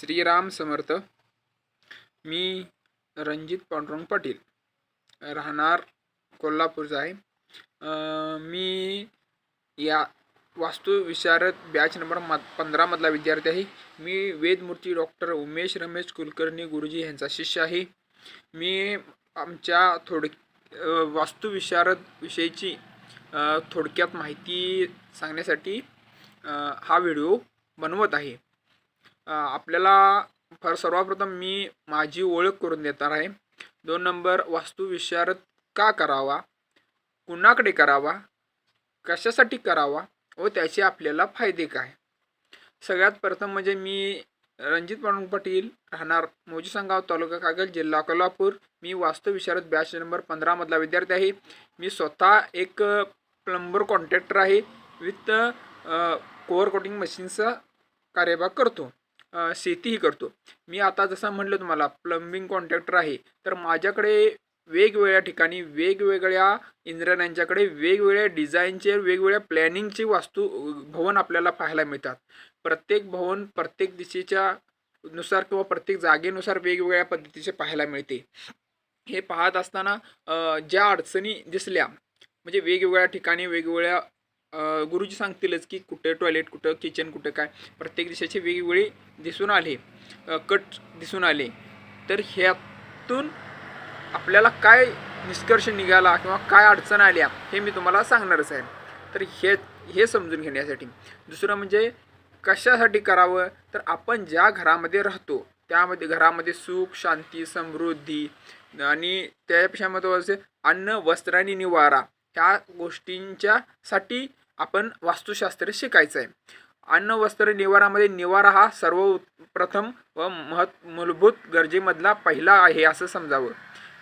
श्रीराम समर्थ मी रणजित पांडुरंग पाटील राहणार कोल्हापूरचा आहे मी या वास्तुविशारद बॅच नंबर मा पंधरामधला विद्यार्थी आहे. मी वेदमूर्ती डॉक्टर उमेश रमेश कुलकर्णी गुरुजी यांचा शिष्य आहे. मी आमच्या थोड वास्तुविशारद विषयीची थोडक्यात माहिती सांगण्यासाठी हा व्हिडिओ बनवत आहे. आपल्याला फार सर्वप्रथम मी माझी ओळख करून देणार आहे. दोन नंबर वास्तुविशारद का करावा? कुणाकडे करावा? कशासाठी करावा? व त्याचे आपल्याला फायदे काय? सगळ्यात प्रथम म्हणजे मी रणजित पांडुरंग पाटील राहणार मोजी सांगाव तालुका कागल जिल्हा कोल्हापूर. मी वास्तुविशारद बॅच नंबर पंधरामधला विद्यार्थी आहे. मी स्वतः एक प्लंबर कॉन्ट्रॅक्टर आहे. विथ कोअर कोटिंग मशीनचा कार्यभाग करतो. शेतीही करतो. मी आता जसं म्हटलं तुम्हाला प्लंबिंग कॉन्ट्रॅक्टर आहे. तर माझ्याकडे वेगवेगळ्या ठिकाणी वेगवेगळ्या इंजिनियरांच्याकडे वेगवेगळ्या डिझाईनचे वेगवेगळ्या प्लॅनिंगचे वास्तू भवन आपल्याला पाहायला मिळतात. प्रत्येक भवन प्रत्येक दिशेच्या नुसार किंवा प्रत्येक जागेनुसार वेगवेगळ्या पद्धतीचे पाहायला मिळते. हे पाहत असताना ज्या अडचणी दिसल्या म्हणजे वेगवेगळ्या ठिकाणी वेगवेगळ्या गुरुजी सांगतीलच की कुठं टॉयलेट कुठं किचन कुठं काय प्रत्येक देशाचे वेगवेगळे दिसून आले कट दिसून आले. तर ह्यातून आपल्याला काय निष्कर्ष निघाला किंवा काय अडचण आल्या हे मी तुम्हाला सांगणारच आहे. तर हे हे समजून घेण्यासाठी. दुसरं म्हणजे कशासाठी करावं? तर आपण ज्या घरामध्ये राहतो त्यामध्ये घरामध्ये सुख शांती समृद्धी आणि त्यापेक्षा महत्त्वाचे अन्न वस्त्र आणि निवारा. त्या गोष्टींच्या साठी आपण वास्तुशास्त्र शिकायचं आहे अन्न वस्त्र निवारामध्ये निवारा हा सर्व प्रथम व महत् मूलभूत गरजेमधला पहिला आहे असं समजावं.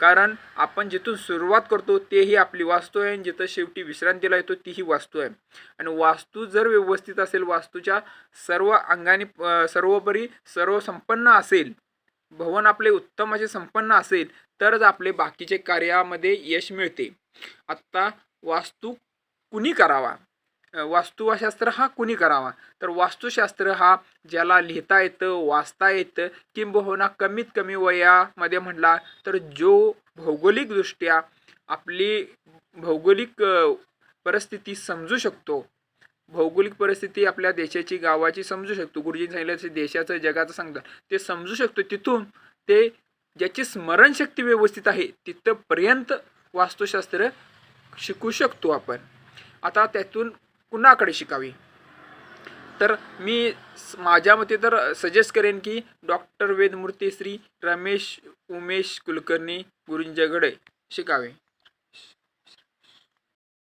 कारण आपण जिथून सुरुवात करतो तेही आपली वास्तू आहे आणि जिथं शेवटी विश्रांतीला येतो तीही वास्तू आहे. आणि वास्तू जर व्यवस्थित असेल वास्तूच्या सर्व अंगाने सर्वोपरी सर्व संपन्न असेल भवन आपले उत्तम असे संपन्न असेल तरच आपले बाकीचे कार्यामध्ये यश मिळते. आत्ता वास्तू कुणी करावा? वास्तुशास्त्र हा कुणी करावा? तर वास्तुशास्त्र हा ज्याला लिहिता येतं वाचता येतं किंबहुना कमीत कमी वयामध्ये म्हटला तर जो भौगोलिकदृष्ट्या आपली भौगोलिक परिस्थिती समजू शकतो भौगोलिक परिस्थिती आपल्या देशाची गावाची समजू शकतो. गुरुजी सांगितलं देशाचं जगाचं सांगतात ते समजू शकतो. तिथून ते ज्याची स्मरणशक्ती व्यवस्थित आहे तिथंपर्यंत वास्तुशास्त्र शिकू शकतो आपण. आता त्यातून कुणाकडे शिकावी? तर मी माझ्या मते तर सजेस्ट करेन की डॉक्टर वेदमूर्ती श्री रमेश उमेश कुलकर्णी गुरुंजगडे शिकावे.